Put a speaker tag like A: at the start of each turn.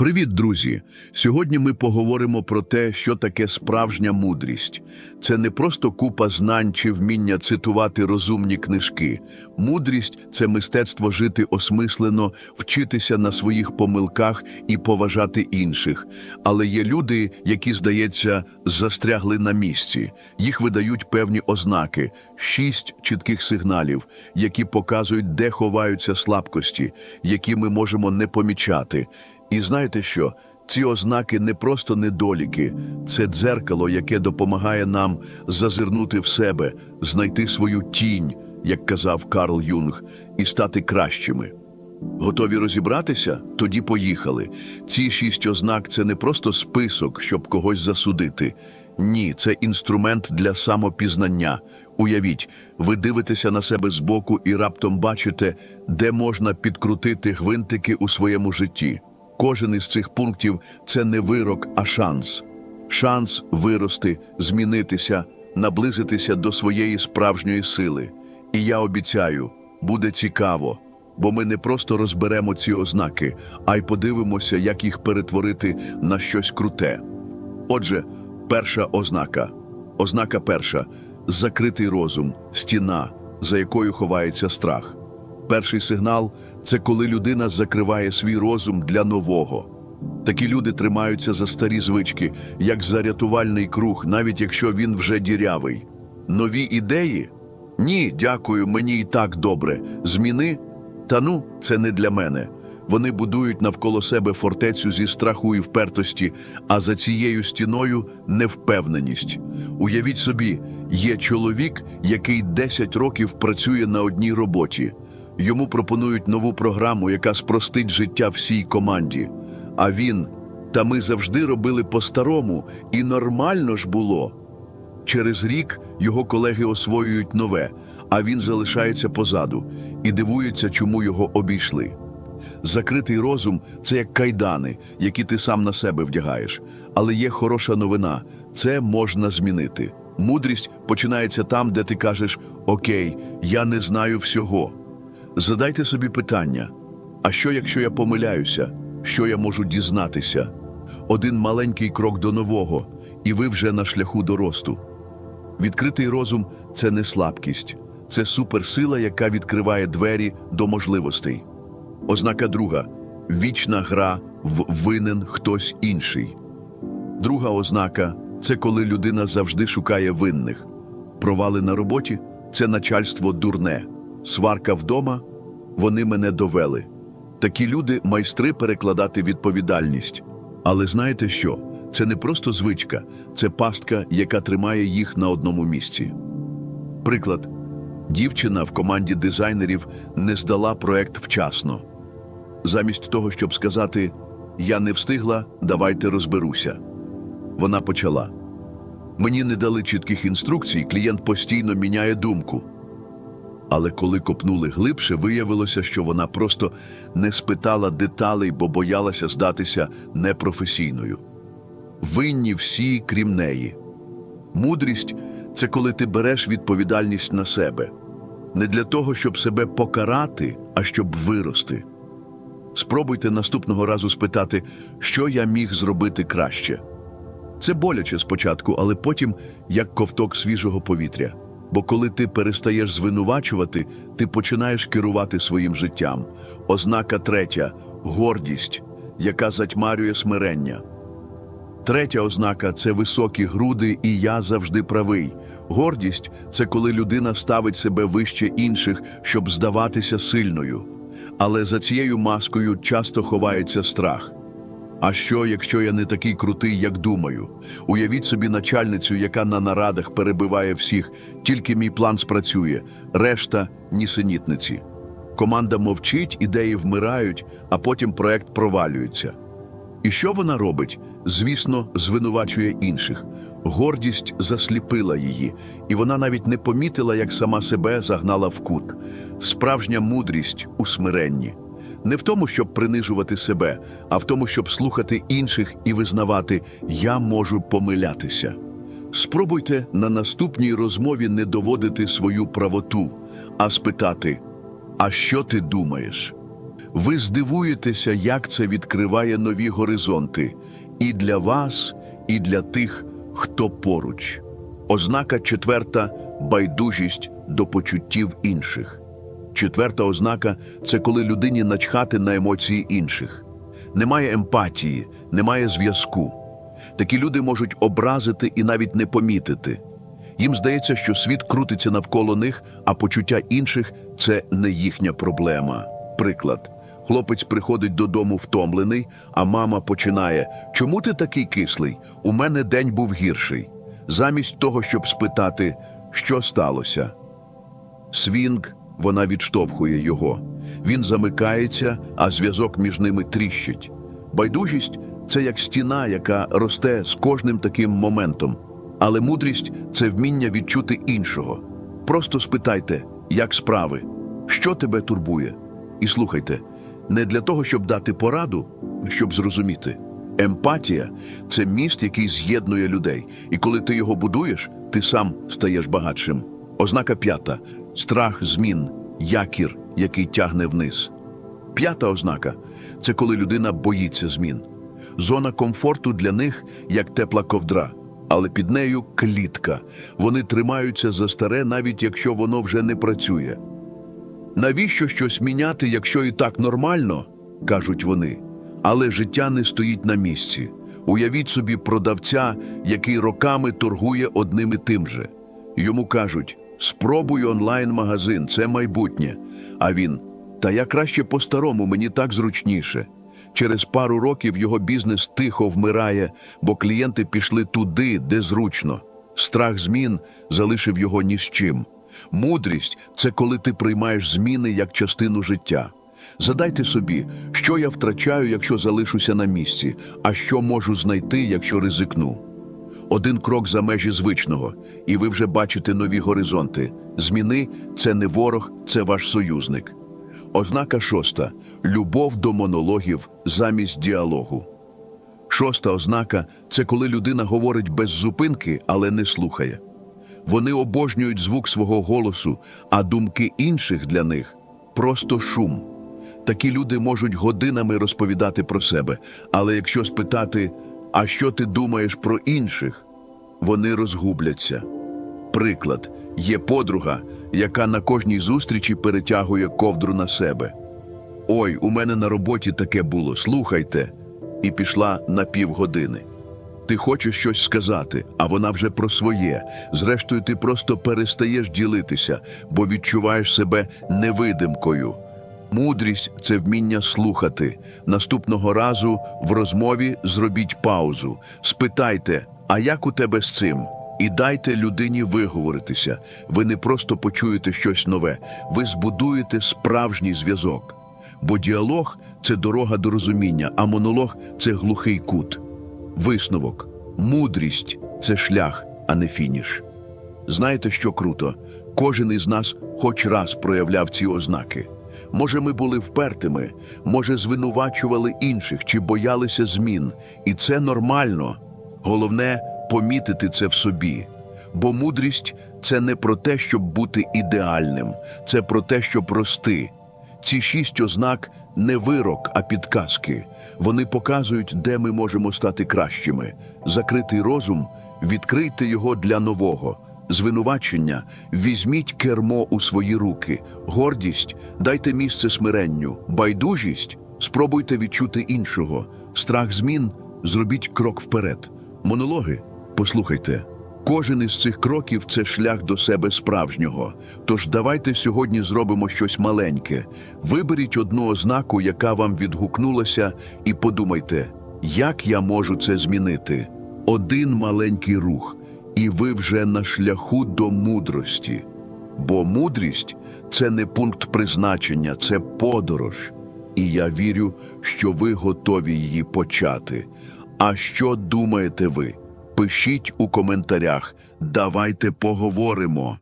A: Привіт, друзі! Сьогодні ми поговоримо про те, що таке справжня мудрість. Це не просто купа знань чи вміння цитувати розумні книжки. Мудрість це мистецтво жити осмислено, вчитися на своїх помилках і поважати інших. Але є люди, які, здається, застрягли на місці. Їх видають певні ознаки, шість чітких сигналів, які показують, де ховаються слабкості, які ми можемо не помічати. І знаєте що? Ці ознаки не просто недоліки, це дзеркало, яке допомагає нам зазирнути в себе, знайти свою тінь, як казав Карл Юнг, і стати кращими. Готові розібратися? Тоді поїхали. Ці шість ознак це не просто список, щоб когось засудити. Ні, це інструмент для самопізнання. Уявіть, ви дивитеся на себе збоку і раптом бачите, де можна підкрутити гвинтики у своєму житті. Кожен із цих пунктів це не вирок, а шанс. Шанс вирости, змінитися, наблизитися до своєї справжньої сили. І я обіцяю, буде цікаво, бо ми не просто розберемо ці ознаки, а й подивимося, як їх перетворити на щось круте. Отже, перша ознака. Ознака перша закритий розум, стіна, за якою ховається страх. Перший сигнал це коли людина закриває свій розум для нового. Такі люди тримаються за старі звички, як за рятувальний круг, навіть якщо він вже дірявий. Нові ідеї? Ні, дякую, мені і так добре. Зміни? Та ну, це не для мене. Вони будують навколо себе фортецю зі страху і впертості, а за цією стіною невпевненість. Уявіть собі, є чоловік, який 10 років працює на одній роботі. Йому пропонують нову програму, яка спростить життя всій команді. А він, та ми завжди робили по-старому, і нормально ж було. Через рік його колеги освоюють нове, а він залишається позаду і дивується, чому його обійшли. Закритий розум це як кайдани, які ти сам на себе вдягаєш. Але є хороша новина це можна змінити. Мудрість починається там, де ти кажеш: Окей, я не знаю всього. Задайте собі питання: а що, якщо я помиляюся? Що я можу дізнатися? Один маленький крок до нового, і ви вже на шляху до росту. Відкритий розум це не слабкість, це суперсила, яка відкриває двері до можливостей. Ознака друга вічна гра в винен хтось інший. Друга ознака це коли людина завжди шукає винних. Провали на роботі це начальство дурне, сварка вдома вони мене довели. Такі люди майстри перекладати відповідальність. Але знаєте що? Це не просто звичка, це пастка, яка тримає їх на одному місці. Приклад: дівчина в команді дизайнерів не здала проект вчасно. Замість того, щоб сказати Я не встигла, давайте розберуся. Вона почала. Мені не дали чітких інструкцій, клієнт постійно міняє думку. Але коли копнули глибше, виявилося, що вона просто не спитала деталей, бо боялася здатися непрофесійною. Винні всі, крім неї. Мудрість це коли ти береш відповідальність на себе. Не для того, щоб себе покарати, а щоб вирости. Спробуйте наступного разу спитати, що я міг зробити краще. Це боляче спочатку, але потім як ковток свіжого повітря. Бо коли ти перестаєш звинувачувати, ти починаєш керувати своїм життям. Ознака третя гордість, яка затьмарює смирення. Третя ознака це високі груди, і я завжди правий. Гордість це коли людина ставить себе вище інших, щоб здаватися сильною. Але за цією маскою часто ховається страх. А що, якщо я не такий крутий, як думаю? Уявіть собі начальницю, яка на нарадах перебиває всіх, тільки мій план спрацює, решта нісенітниці. Команда мовчить, ідеї вмирають, а потім проект провалюється. І що вона робить? Звісно, звинувачує інших. Гордість засліпила її, і вона навіть не помітила, як сама себе загнала в кут. Справжня мудрість у смиренні. Не в тому, щоб принижувати себе, а в тому, щоб слухати інших і визнавати я можу помилятися. Спробуйте на наступній розмові не доводити свою правоту, а спитати: А що ти думаєш? Ви здивуєтеся, як це відкриває нові горизонти і для вас, і для тих, хто поруч. Ознака четверта байдужість до почуттів інших. Четверта ознака це коли людині начхати на емоції інших. Немає емпатії, немає зв'язку. Такі люди можуть образити і навіть не помітити. Їм здається, що світ крутиться навколо них, а почуття інших це не їхня проблема. Приклад: хлопець приходить додому втомлений, а мама починає: Чому ти такий кислий? У мене день був гірший. Замість того, щоб спитати, що сталося. Свінг, вона відштовхує його. Він замикається, а зв'язок між ними тріщить. Байдужість це як стіна, яка росте з кожним таким моментом. Але мудрість це вміння відчути іншого. Просто спитайте, як справи, що тебе турбує. І слухайте, не для того, щоб дати пораду, щоб зрозуміти. Емпатія це міст, який з'єднує людей. І коли ти його будуєш, ти сам стаєш багатшим. Ознака п'ята страх змін, якір, який тягне вниз. П'ята ознака це коли людина боїться змін. Зона комфорту для них як тепла ковдра, але під нею клітка. Вони тримаються за старе, навіть якщо воно вже не працює. Навіщо щось міняти, якщо і так нормально? кажуть вони. Але життя не стоїть на місці. Уявіть собі продавця, який роками торгує одним і тим же. Йому кажуть: спробуй онлайн-магазин, це майбутнє. А він, та я краще по-старому, мені так зручніше. Через пару років його бізнес тихо вмирає, бо клієнти пішли туди, де зручно. Страх змін залишив його ні з чим. Мудрість це коли ти приймаєш зміни як частину життя. Задайте собі, що я втрачаю, якщо залишуся на місці, а що можу знайти, якщо ризикну. Один крок за межі звичного, і ви вже бачите нові горизонти. Зміни це не ворог, це ваш союзник. Ознака шоста любов до монологів замість діалогу. Шоста ознака це коли людина говорить без зупинки, але не слухає. Вони обожнюють звук свого голосу, а думки інших для них просто шум. Такі люди можуть годинами розповідати про себе, але якщо спитати, а що ти думаєш про інших, вони розгубляться. Приклад, є подруга, яка на кожній зустрічі перетягує ковдру на себе. Ой, у мене на роботі таке було, слухайте, і пішла на півгодини. Ти хочеш щось сказати, а вона вже про своє. Зрештою, ти просто перестаєш ділитися, бо відчуваєш себе невидимкою. Мудрість це вміння слухати. Наступного разу в розмові зробіть паузу. Спитайте, а як у тебе з цим? І дайте людині виговоритися. Ви не просто почуєте щось нове, ви збудуєте справжній зв'язок. Бо діалог це дорога до розуміння, а монолог це глухий кут. Висновок, мудрість це шлях, а не фініш. Знаєте, що круто? Кожен із нас хоч раз проявляв ці ознаки. Може, ми були впертими, може, звинувачували інших чи боялися змін. І це нормально. Головне помітити це в собі. Бо мудрість це не про те, щоб бути ідеальним, це про те, щоб рости. Ці шість ознак не вирок, а підказки. Вони показують, де ми можемо стати кращими. Закритий розум відкрийте його для нового. Звинувачення візьміть кермо у свої руки, гордість дайте місце смиренню, байдужість спробуйте відчути іншого, страх змін зробіть крок вперед. Монологи послухайте. Кожен із цих кроків це шлях до себе справжнього. Тож давайте сьогодні зробимо щось маленьке. Виберіть одну ознаку, яка вам відгукнулася, і подумайте, як я можу це змінити. Один маленький рух, і ви вже на шляху до мудрості. Бо мудрість це не пункт призначення, це подорож. І я вірю, що ви готові її почати. А що думаєте ви? Пишіть у коментарях. Давайте поговоримо.